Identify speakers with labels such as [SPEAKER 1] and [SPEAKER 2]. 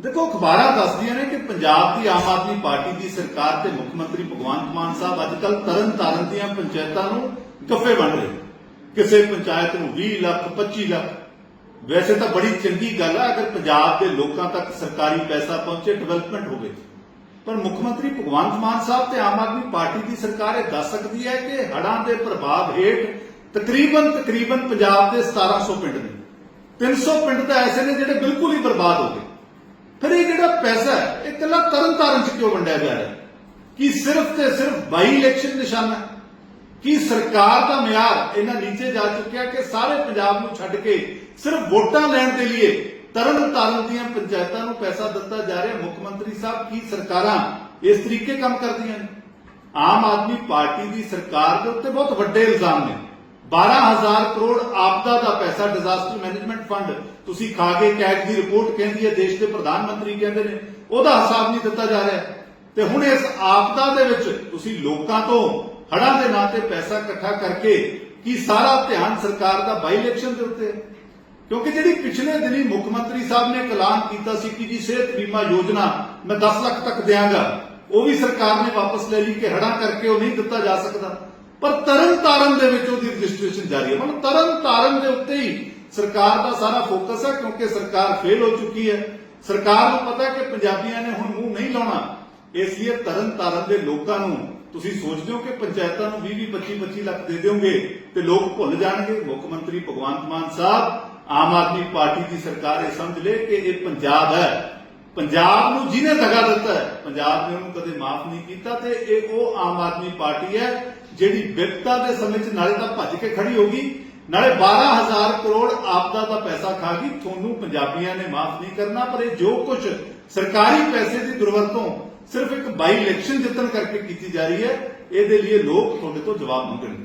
[SPEAKER 1] ਦੇਖੋ, ਅਖਬਾਰਾਂ ਦੱਸਦੀਆਂ ਨੇ ਕਿ ਪੰਜਾਬ ਦੀ ਆਮ ਆਦਮੀ ਪਾਰਟੀ ਦੀ ਸਰਕਾਰ ਤੇ ਮੁੱਖ ਮੰਤਰੀ ਭਗਵੰਤ ਮਾਨ ਸਾਹਿਬ ਅੱਜ ਕੱਲ ਤਰਨ ਤਾਰਨ ਦੀਆਂ ਪੰਚਾਇਤਾਂ ਨੂੰ ਗੱਫੇ ਵੰਡ ਰਹੇ ਕਿਸੇ ਪੰਚਾਇਤ ਨੂੰ 20 ਲੱਖ 25 ਲੱਖ। ਵੈਸੇ ਤਾਂ ਬੜੀ ਚੰਗੀ ਗੱਲ ਹੈ ਅਗਰ ਪੰਜਾਬ ਦੇ ਲੋਕਾਂ ਤੱਕ ਸਰਕਾਰੀ ਪੈਸਾ ਪਹੁੰਚੇ ਡਿਵੈਲਪਮੈਂਟ ਹੋਵੇ। ਪਰ ਮੁੱਖ ਮੰਤਰੀ ਭਗਵੰਤ ਮਾਨ ਸਾਹਿਬ ਤੇ ਆਮ ਆਦਮੀ ਪਾਰਟੀ ਦੀ ਸਰਕਾਰ ਇਹ ਦੱਸ ਸਕਦੀ ਹੈ ਕਿ ਹੜਾਂ ਦੇ ਪ੍ਰਭਾਵ ਹੇਠ ਤਕਰੀਬਨ ਤਕਰੀਬਨ ਪੰਜਾਬ ਦੇ 1700 ਪਿੰਡ ਨੇ। 300 ਪਿੰਡ ਤਾਂ ਐਸੇ ਨੇ ਜਿਹੜੇ ਬਿਲਕੁਲ ਹੀ ਬਰਬਾਦ ਹੋ ਗਏ। ਫਿਰ ਇਹ ਜਿਹੜਾ ਪੈਸਾ ਹੈ, ਇਹ ਇਕੱਲਾ ਤਰਨਤਾਰਨ ਚ ਕਿਉਂ ਵੰਡਿਆ ਜਾ ਰਿਹਾ? ਕਿ ਸਿਰਫ ਤੇ ਸਿਰਫ ਬਾਈ ਇਲੈਕਸ਼ਨ ਨਿਸ਼ਾਨਾ ਕਿ ਸਰਕਾਰ ਦਾ ਮਿਆਰ ਇਹਨਾਂ ਨੀਚੇ ਜਾ ਚੁੱਕਿਆ ਕਿ ਸਾਰੇ ਪੰਜਾਬ ਨੂੰ ਛੱਡ ਕੇ ਸਿਰਫ ਵੋਟਾਂ ਲੈਣ ਦੇ ਲਈ ਤਰਨ ਤਾਰਨ ਦੀਆਂ ਪੰਚਾਇਤਾਂ ਨੂੰ ਪੈਸਾ ਦਿੱਤਾ ਜਾ ਰਿਹਾ? ਮੁੱਖ ਮੰਤਰੀ ਸਾਹਿਬ, ਕੀ ਸਰਕਾਰਾਂ ਇਸ ਤਰੀਕੇ ਕੰਮ ਕਰਦੀਆਂ ਨੇ? ਆਮ ਆਦਮੀ ਪਾਰਟੀ ਦੀ ਸਰਕਾਰ ਦੇ ਉੱਤੇ ਬਹੁਤ ਵੱਡੇ ਇਲਜ਼ਾਮ ਨੇ। 12000 ਕਰੋੜ ਆਪਦਾ ਦਾ ਪੈਸਾ ਡਿਜ਼ਾਸਟਰ ਮੈਨੇਜਮੈਂਟ ਫੰਡ ਤੁਸੀਂ ਖਾ ਕੇ ਕੈਗ ਦੀ ਰਿਪੋਰਟ ਕਹਿੰਦੀ ਹੈ, ਦੇਸ਼ ਦੇ ਪ੍ਰਧਾਨ ਮੰਤਰੀ ਕਹਿੰਦੇ ਨੇ। ਉਹਦਾ ਹਿਸਾਬ ਨਹੀਂ ਦਿੱਤਾ ਜਾ ਰਿਹਾ। ਤੇ ਹੁਣ ਇਸ ਆਪਦਾ ਦੇ ਵਿੱਚ ਤੁਸੀਂ ਲੋਕਾਂ ਤੋਂ ਹੜਾਂ ਦੇ ਨਾਂ ਤੇ ਪੈਸਾ ਇਕੱਠਾ ਕਰਕੇ ਕੀ ਸਾਰਾ ਧਿਆਨ ਸਰਕਾਰ ਦਾ ਬਾਈ ਇਲੈਕਸ਼ਨ ਦੇ ਉੱਤੇ? ਹੈ? ਕਿਉਂਕਿ ਜਿਹੜੀ ਪਿਛਲੇ ਦਿਨੀ ਮੁੱਖ ਮੰਤਰੀ ਸਾਹਿਬ ਨੇ ਐਲਾਨ ਕੀਤਾ ਸੀ ਕਿ ਜੀ ਸਿਹਤ ਬੀਮਾ ਯੋਜਨਾ ਮੈਂ 10 ਲੱਖ ਤੱਕ ਦਿਆਂਗਾ, ਉਹ ਵੀ ਸਰਕਾਰ ਨੇ ਵਾਪਸ ਲੈ ਲਈ ਕਿ ਹੜਾਂ ਕਰਕੇ ਉਹ ਨਹੀਂ ਦਿੱਤਾ ਜਾ ਸਕਦਾ। ਪਰ ਤਰਨ ਤਾਰਨ ਦੇ ਵਿੱਚ ਉਹਦੀ ਰਜਿਸਟ੍ਰੇਸ਼ਨ ਜਾਰੀ ਹੈ। ਮਤਲਬ ਤਰਨ ਤਾਰਨ ਦੇ ਉੱਤੇ ਹੀ ਸਰਕਾਰ ਦਾ ਸਾਰਾ ਫੋਕਸ ਹੈ ਕਿਉਂਕਿ ਸਰਕਾਰ ਫੇਲ ਹੋ ਚੁੱਕੀ ਹੈ। ਸਰਕਾਰ ਨੂੰ ਪਤਾ ਕਿ ਪੰਜਾਬੀਆਂ ਨੇ ਹੁਣ ਮੂੰਹ ਨਹੀਂ ਲਾਉਣਾ। ਇਸ ਲਈ ਤਰਨ ਤਾਰਨ ਦੇ ਲੋਕਾਂ ਨੂੰ ਤੁਸੀਂ ਸੋਚਦੇ ਹੋ ਕਿ ਪੰਚਾਇਤਾਂ ਨੂੰ 20 20 25 25 ਲੱਖ ਦੇ ਦਿਓਗੇ ਤੇ ਲੋਕ ਭੁੱਲ ਜਾਣਗੇ। ਮੁੱਖ ਮੰਤਰੀ ਭਗਵੰਤ ਮਾਨ ਸਾਹਿਬ, ਆਮ ਆਦਮੀ ਪਾਰਟੀ ਦੀ ਸਰਕਾਰ ਇਹ ਸਮਝ ਲੇ ਕਿ ਇਹ ਪੰਜਾਬ ਹੈ। ਪੰਜਾਬ ਨੂੰ ਜਿਹਨੇ ਦਗਾ ਦਿੱਤਾ ਹੈ, ਪੰਜਾਬ ਨੇ ਉਹਨੂੰ ਕਦੇ ਮਾਫ ਨਹੀਂ ਕੀਤਾ ਤੇ ਇਹ ਉਹ ਆਮ ਆਦਮੀ ਪਾਰਟੀ ਹੈ ਜਿਹੜੀ ਵਿਪਤਾ ਦੇ ਸਮੇਂ 'ਚ ਨਾਲੇ ਤਾਂ ਭੱਜ ਕੇ ਖੜੀ ਹੋ ਗਈ। ਨਾਲੇ 12000 ਕਰੋੜ ਆਪਦਾ ਦਾ ਪੈਸਾ ਖਾ ਗਈ, ਤੁਹਾਨੂੰ ਪੰਜਾਬੀਆਂ ਨੇ ਮਾਫ ਨਹੀਂ ਕਰਨਾ, ਪਰ ਇਹ ਜੋ ਕੁਝ ਸਰਕਾਰੀ ਪੈਸੇ ਦੀ ਦੁਰਵਰਤੋਂ ਸਿਰਫ ਇੱਕ ਬਾਈ ਇਲੈਕਸ਼ਨ ਜਿੱਤਣ ਕਰਕੇ ਕੀਤੀ ਜਾ ਰਹੀ ਹੈ, ਇਹਦੇ ਲਈ ਲੋਕ ਤੁਹਾਡੇ ਤੋਂ ਜਵਾਬ ਮੰਗਣਗੇ।